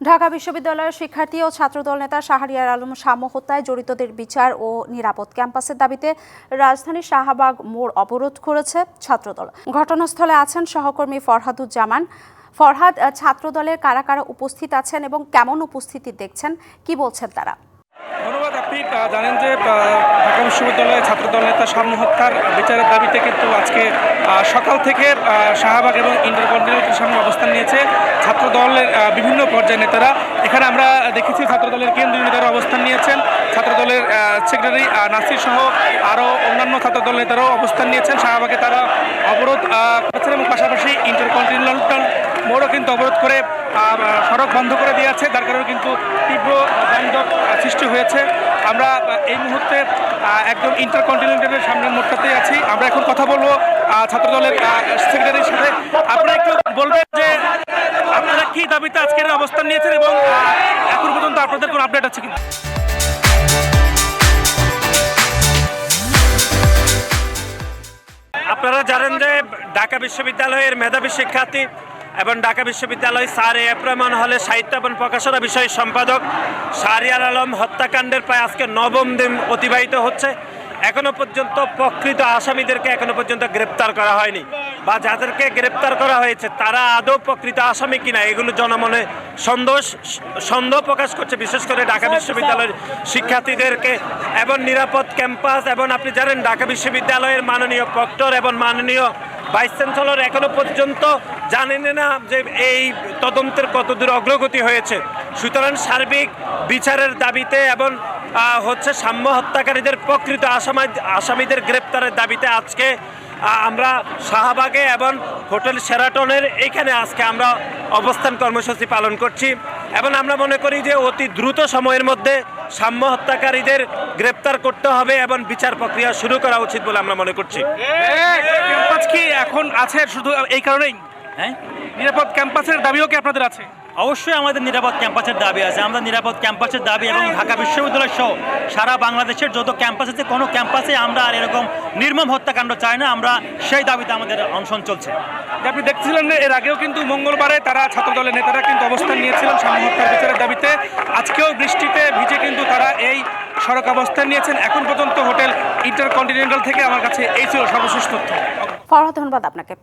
ঢাকা বিশ্ববিদ্যালয়ের শিক্ষার্থী ও ছাত্রদল নেতা শাহরিয়ার আলম সাম্য হত্যায় জড়িতদের বিচার ও নিরাপদ ক্যাম্পাসের দাবিতে রাজধানীর শাহবাগ মোড় অবরোধ করেছে ছাত্রদল। ঘটনাস্থলে আছেন সহকর্মী ফরহাদুজ্জামান। ফরহাদ ছাত্রদলের কারা কারা উপস্থিত আছেন এবং কেমন উপস্থিতি দেখছেন, কি বলছেন তারা? ধন্যবাদ, আপনি জানেন যে বিশ্ববিদ্যালয়ের ছাত্রদল নেতা সাম্য হত্যার বিচারের দাবিতে কিন্তু আজকে সকাল থেকে শাহবাগ এবং ইন্টারকন্টিনেন্টাল সামনে অবস্থান নিয়েছে ছাত্রদলের বিভিন্ন পর্যায়ের নেতারা। এখানে আমরা দেখেছি ছাত্রদলের কেন্দ্রীয় নেতারা অবস্থান নিয়েছেন। ছাত্রদলের সেক্রেটারি নাসির সহ আরও অন্যান্য ছাত্রদল নেতারাও অবস্থান নিয়েছেন। শাহবাগে তারা অবরোধ করেছেন এবং পাশাপাশি ইন্টারকন্টিনেন্টাল মোড়ও কিন্তু অবরোধ করে সড়ক বন্ধ করে দিয়ে আছে। যার কারণে কিন্তু তীব্র যানজট সৃষ্টি হয়েছে। আমরা এই মুহূর্তে একদম ইন্টারকন্টিনেন্টালের সামনের মোড়টাতেই আছি। আমরা এখন কথা বলব ছাত্রদলের সেক্রেটারির সাথে। আপনারা একটু বলবেন যে আপনারা কি দাবিতে আজকের অবস্থান নিয়েছেন এবং এখন পর্যন্ত আপনাদের কোনো আপডেট আছে কিনা? আপনারা জানেন যে ঢাকা বিশ্ববিদ্যালয়ের মেধাবী শিক্ষার্থী এবং ঢাকা বিশ্ববিদ্যালয় স্যার এ. এফ. রহমান হলে সাহিত্য এবং প্রকাশনা বিষয় সম্পাদক শাহরিয়ার আলম হত্যাকাণ্ডের প্রায় আজকে নবম দিন অতিবাহিত হচ্ছে। এখনও পর্যন্ত প্রকৃত আসামিদেরকে এখনও পর্যন্ত গ্রেপ্তার করা হয়নি। বা যাদেরকে গ্রেপ্তার করা হয়েছে, তারা আদৌ প্রকৃত আসামি কিনা এগুলো জনমনে সন্দেহ সন্দেহ প্রকাশ করছে। বিশেষ করে ঢাকা বিশ্ববিদ্যালয়ের শিক্ষার্থীদেরকে এবং নিরাপদ ক্যাম্পাস এবং আপনি জানেন ঢাকা বিশ্ববিদ্যালয়ের মাননীয় প্রক্টর এবং মাননীয় ভাইস চ্যান্সেলর এখনও পর্যন্ত জানেন না যে এই তদন্তের কতদূর অগ্রগতি হয়েছে। সুতরাং সার্বিক বিচারের দাবিতে এবং হচ্ছে সাম্য হত্যাকারীদের প্রকৃত আসামি আসামিদের গ্রেপ্তারের দাবিতে আজকে আমরা শাহবাগে এবং হোটেল সেরাটনের এখানে আজকে আমরা অবস্থান কর্মসূচি পালন করছি। এবং আমরা মনে করি যে অতি দ্রুত সময়ের মধ্যে সাম্য হত্যাকারীদের গ্রেপ্তার করতে হবে এবং বিচার প্রক্রিয়া শুরু করা উচিত বলে আমরা মনে করছি। ক্যাম্পাস কি এখন আছে শুধু এই কারণেই? হ্যাঁ। নিরাপদ ক্যাম্পাসের দাবিও কি আপনাদের আছে? অবশ্যই আমাদের নিরাপদ ক্যাম্পাসের দাবি আছে। আমরা নিরাপদ ক্যাম্পাসের দাবি এবং ঢাকা বিশ্ববিদ্যালয় সহ সারা বাংলাদেশের যত ক্যাম্পাস আছে কোনো ক্যাম্পাসে আমরা আর এরকম নির্মম হত্যাকাণ্ড চাই না। আমরা সেই দাবিতে আমাদের অনশন চলছে। আপনি দেখছিলেন এর আগেও কিন্তু মঙ্গলবারে তারা ছাত্রদলের নেতারা কিন্তু অবস্থান নিয়েছিলেন সাম্য হত্যার বিচারের দাবিতে। আজকেও বৃষ্টিতে ভিজে কিন্তু তারা এই সড়ক অবস্থান নিয়েছেন। এখন পর্যন্ত হোটেল ইন্টারকন্টিনেন্টাল থেকে আমার কাছে এই ছিল সর্বশেষ তথ্য। ফরহাদ ধন্যবাদ আপনাকে।